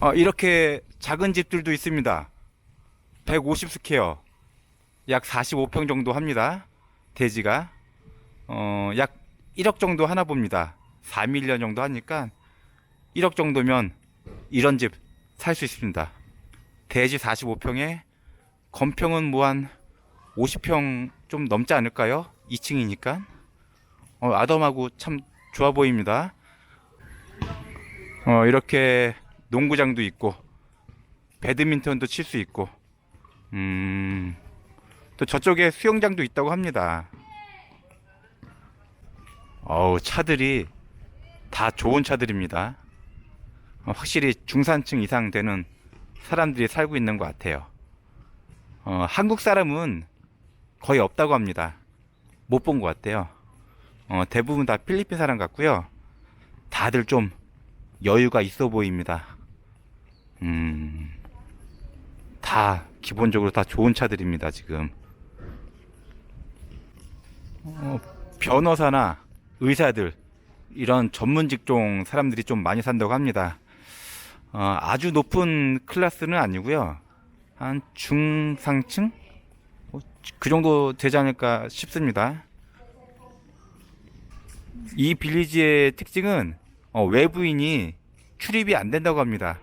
어, 이렇게 작은 집들도 있습니다. 150 스퀘어, 약 45평 정도 합니다. 대지가 어, 약 1억 정도 하나 봅니다. 4밀리언 정도 하니까 1억 정도면 이런 집 살 수 있습니다. 대지 45평에 건평은 뭐 한 50평 좀 넘지 않을까요? 2층이니까 어, 아담하고 참 좋아 보입니다. 어, 이렇게 농구장도 있고 배드민턴도 칠 수 있고 음, 또 저쪽에 수영장도 있다고 합니다. 어우 차들이 다 좋은 차들입니다. 어, 확실히 중산층 이상 되는 사람들이 살고 있는 것 같아요. 어, 한국 사람은 거의 없다고 합니다. 못 본 것 같아요. 어, 대부분 다 필리핀 사람 같고요. 다들 좀 여유가 있어 보입니다. 음, 다 기본적으로 다 좋은 차들입니다, 지금. 어, 변호사나 의사들, 이런 전문 직종 사람들이 좀 많이 산다고 합니다. 어, 아주 높은 클래스는 아니고요. 한 중상층? 뭐, 그 정도 되지 않을까 싶습니다. 이 빌리지의 특징은 어, 외부인이 출입이 안 된다고 합니다.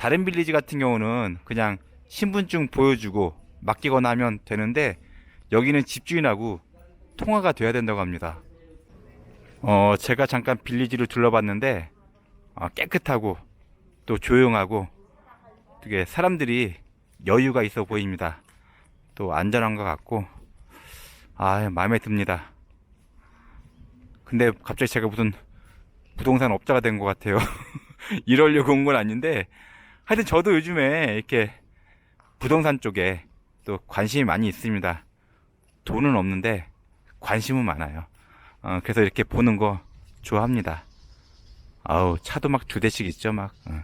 다른 빌리지 같은 경우는 그냥 신분증 보여주고 맡기거나 하면 되는데 여기는 집주인하고 통화가 돼야 된다고 합니다. 어, 제가 잠깐 빌리지를 둘러봤는데 어, 깨끗하고 또 조용하고 되게 사람들이 여유가 있어 보입니다. 또 안전한 것 같고 아 마음에 듭니다. 근데 갑자기 제가 무슨 부동산 업자가 된 것 같아요. 이러려고 온 건 아닌데 하여튼 저도 요즘에 이렇게 부동산 쪽에 또 관심이 많이 있습니다. 돈은 없는데 관심은 많아요. 어, 그래서 이렇게 보는 거 좋아합니다. 아우 차도 막 두 대씩 있죠 막. 어.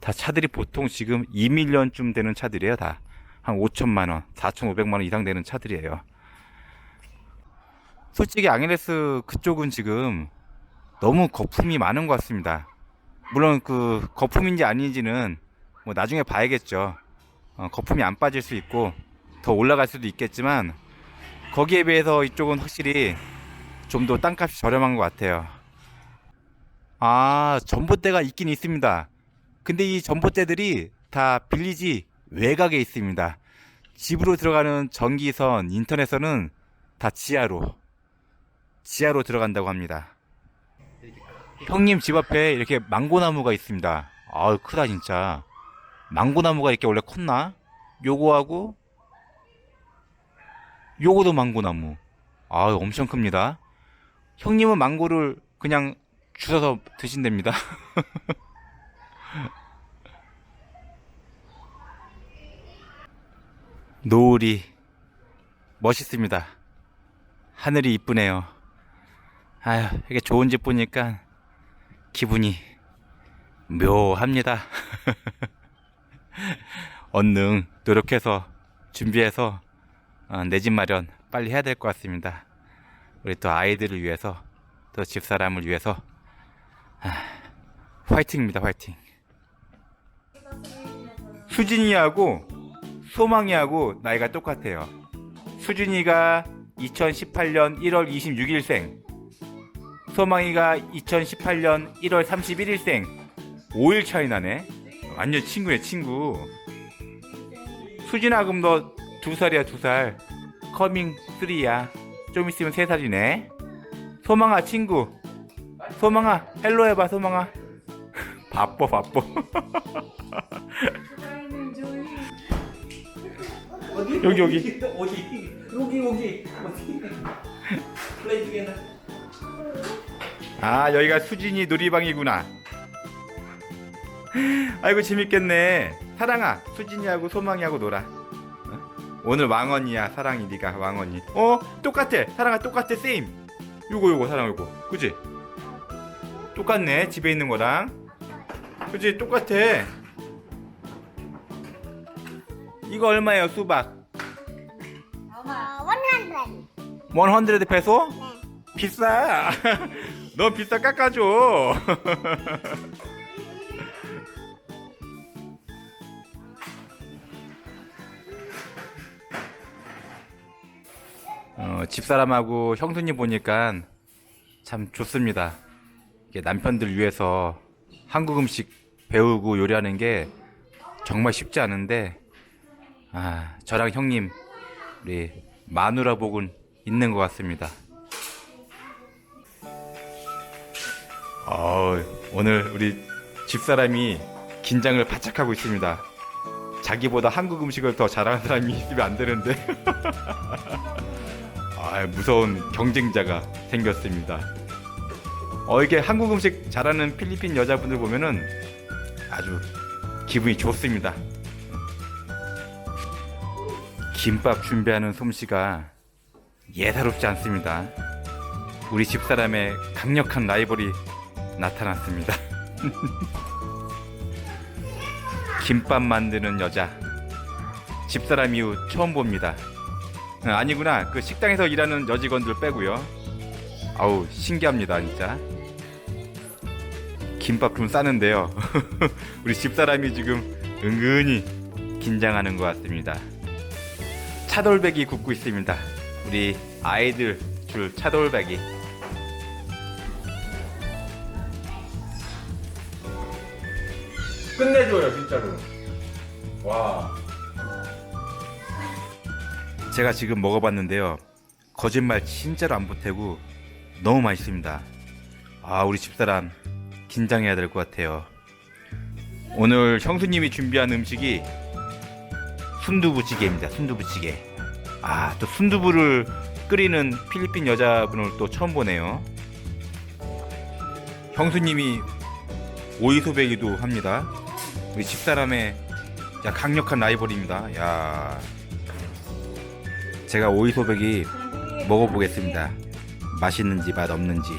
다 차들이 보통 지금 2밀리언쯤 되는 차들이에요 다. 한 5천만 원, 4,500만 원 이상 되는 차들이에요. 솔직히 앙헬레스 그쪽은 지금 너무 거품이 많은 것 같습니다. 물론 그 거품인지 아닌지는 뭐 나중에 봐야겠죠. 어, 거품이 안 빠질 수 있고 더 올라갈 수도 있겠지만 거기에 비해서 이쪽은 확실히 좀 더 땅값이 저렴한 것 같아요. 아, 전봇대가 있긴 있습니다. 근데 이 전봇대들이 다 빌리지 외곽에 있습니다. 집으로 들어가는 전기선, 인터넷선은 다 지하로, 지하로 들어간다고 합니다. 형님 집 앞에 이렇게 망고나무가 있습니다. 아우, 크다, 진짜. 망고나무가 이렇게 원래 컸나? 요거하고, 요거도 망고나무. 아우, 엄청 큽니다. 형님은 망고를 그냥 주워서 드신답니다. 노을이 멋있습니다. 하늘이 이쁘네요. 아휴, 이게 좋은 집 보니까 기분이 묘합니다. 얼른 노력해서 준비해서 어, 내집 마련 빨리 해야 될 것 같습니다. 우리 또 아이들을 위해서 또 집사람을 위해서 아, 화이팅입니다, 화이팅. 수진이하고 소망이하고 나이가 똑같아요. 수진이가 2018년 1월 26일생, 소망이가 2018년 1월 31일생. 5일 차이 나네. 완전 친구네, 친구. 수진아, 그럼 너 두 살이야, 두 살. 커밍 3야. 좀 있으면 세 살이네. 소망아, 친구. 소망아, 헬로 해봐, 소망아. 바빠, 바빠. 여기, 여기. 어디? 여기 여기 어디? 플레이 투게더. 아, 여기가 수진이 놀이방이구나. 아이고, 재밌겠네. 사랑아, 수진이하고 소망이하고 놀아. 어? 오늘 왕언니야, 사랑이 네가 왕언니. 어, 똑같아. 사랑아, 똑같아, 세임. 요거, 요거, 사랑 요거. 그지? 똑같네, 집에 있는 거랑. 그지? 똑같아. 이거 얼마예요 수박? 어, 100. 100 페소? 네. 비싸. 너 비싸 깎아줘. 어, 집사람하고 형수님 보니까 참 좋습니다. 이게 남편들 위해서 한국 음식 배우고 요리하는 게 정말 쉽지 않은데, 아, 저랑 형님, 우리 마누라 복은 있는 것 같습니다. 어, 오늘 우리 집사람이 긴장을 바짝 하고 있습니다. 자기보다 한국 음식을 더 잘하는 사람이 있으면 안 되는데. 아, 무서운 경쟁자가 생겼습니다. 어, 이게 한국 음식 잘하는 필리핀 여자분들 보면은 아주 기분이 좋습니다. 김밥 준비하는 솜씨가 예사롭지 않습니다. 우리 집사람의 강력한 라이벌이 나타났습니다. 김밥 만드는 여자. 집사람 이후 처음 봅니다. 아, 아니구나. 그 식당에서 일하는 여직원들 빼고요. 아우, 신기합니다, 진짜. 김밥 좀 싸는데요. 우리 집사람이 지금 은근히 긴장하는 것 같습니다. 차돌박이 굽고 있습니다. 우리 아이들 줄 차돌박이. 끝내줘요 진짜로. 와. 제가 지금 먹어봤는데요. 거짓말 진짜로 안 보태고 너무 맛있습니다. 아 우리 집사람 긴장해야 될 것 같아요. 오늘 형수님이 준비한 음식이 순두부찌개입니다 순두부찌개. 아 또 순두부를 끓이는 필리핀 여자분을 또 처음 보네요. 형수님이 오이소배기도 합니다 우리 집사람의 야, 강력한 라이벌입니다. 야, 제가 오이소백이 먹어보겠습니다. 맛있는지 맛 없는지.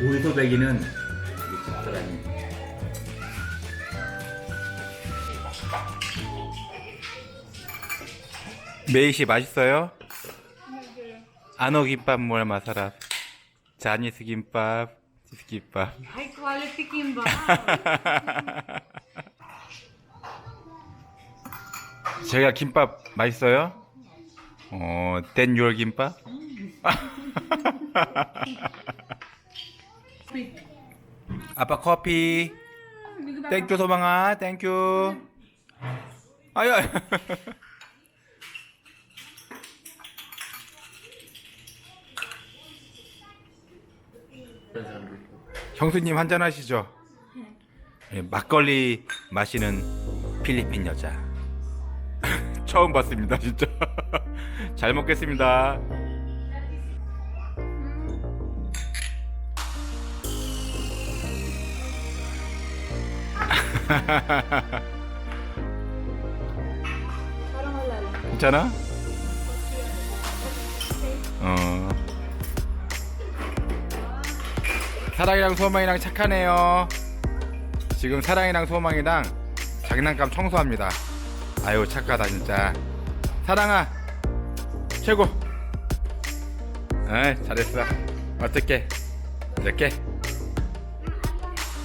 오이소백이는 우리 집사람이 메이시 맛있어요? 안어 김밥 뭘 마사라 자니스 김밥 김밥 High quality kimbap. 제가 김밥 맛있어요? 어, 된 your 김밥? 아빠 커피. 땡큐 소망아, 땡큐. 아유. 형수님 한잔 하시죠. 예, 막걸리 마시는 필리핀 여자. 처음 봤습니다, 진짜. 잘 먹겠습니다. 괜찮아? 어. 사랑이랑 소망이랑 착하네요. 지금 사랑이랑 소망이랑 장난감 청소합니다. 아유 착하다 진짜. 사랑아 최고. 아 잘했어. 어떻게? 이렇게?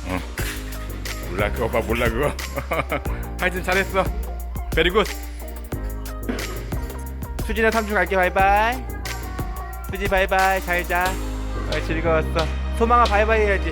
어. 몰라 그거 봐 몰라 그거. 하여튼 잘했어. 베리굿. 수진아 삼촌 갈게 바이바이. 수지 바이바이 잘자. 어, 즐거웠어. 소망아 바이바이 해야지.